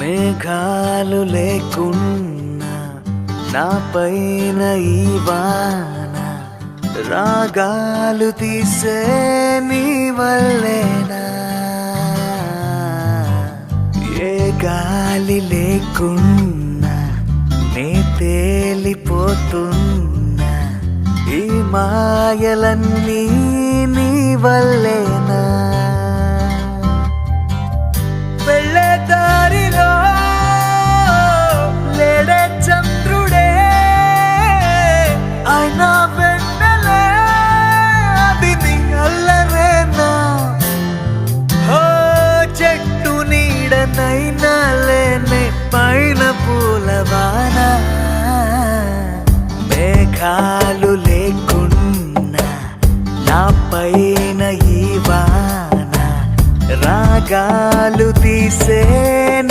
మేఘాలు లేకున్నా నా పైన ఈ వాన రాగాలు తీసే నీ వల్లేనా? ఏ గాలి లేకున్నా నే తేలిపోతున్నా ఈ మాయలన్నీ నీ వల్లేనా? నీడనైనా లేనే పైన పూలవాన మేఘాలు లేకున్నా నా పైన ఈ వాన రాగాలు తీసే